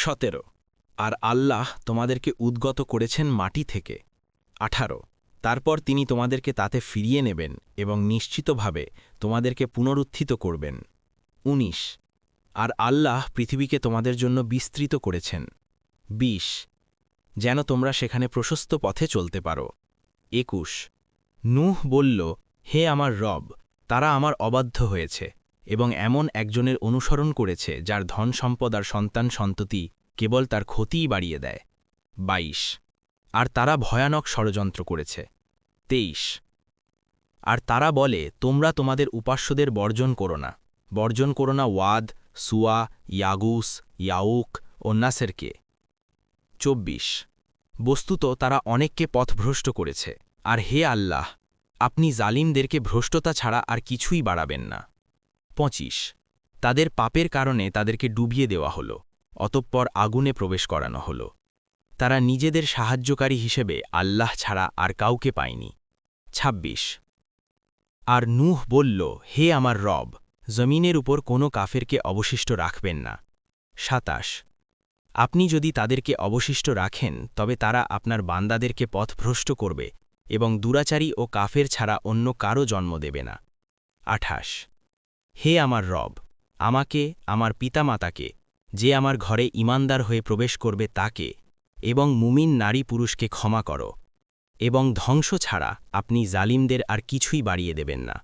সতেরো। আর আল্লাহ তোমাদেরকে উদ্গত করেছেন মাটি থেকে। আঠারো। তারপর তিনি তোমাদেরকে তাতে ফিরিয়ে নেবেন এবং নিশ্চিতভাবে তোমাদেরকে পুনরুত্থিত করবেন। ১৯ আর আল্লাহ পৃথিবীকে তোমাদের জন্য বিস্তৃত করেছেন। ২০ যেন তোমরা সেখানে প্রশস্ত পথে চলতে পারো। একুশ। নূহ বলল, হে আমার রব, তারা আমার অবাধ্য হয়েছে। এবং এমন একজনের অনুসরণ করেছে যার ধন সম্পদ আর সন্তান সন্ততি কেবল তার ক্ষতিই বাড়িয়ে দেয়। ২২ আর তারা ভয়ানক ষড়যন্ত্র করেছে। ২৩ আর তারা বলে, তোমরা তোমাদের উপাস্যদের বর্জন করো না। বর্জন করো না ওয়াদ, সুয়া, ইয়াগুস, ইয়াউক ও নাসেরকে। চব্বিশ। বস্তুত তারা অনেককে পথভ্রষ্ট করেছে। আর হে আল্লাহ, আপনি জালিমদেরকে ভ্রষ্টতা ছাড়া আর কিছুই বাড়াবেন না। পঁচিশ। তাদের পাপের কারণে তাদেরকে ডুবিয়ে দেওয়া হল, অতঃপর আগুনে প্রবেশ করানো হল। তারা নিজেদের সাহায্যকারী হিসেবে আল্লাহ ছাড়া আর কাউকে পায়নি। ২৬ আর নূহ বলল, হে আমার রব, জমিনের উপর কোনো কাফেরকে অবশিষ্ট রাখবেন না। সাতাশ। আপনি যদি তাদেরকে অবশিষ্ট রাখেন, তবে তারা আপনার বান্দাদেরকে পথভ্রষ্ট করবে এবং দুরাচারী ও কাফের ছাড়া অন্য কারও জন্ম দেবে না। আঠাশ। হে আমার রব, আমাকে, আমার পিতামাতাকে, যে আমার ঘরে ইমানদার হয়ে প্রবেশ করবে তাকে, এবং মুমিন নারী পুরুষকে ক্ষমা করো, এবং ধ্বংস ছাড়া আপনি জালিমদের আর কিছুই বাড়িয়ে দেবেন না।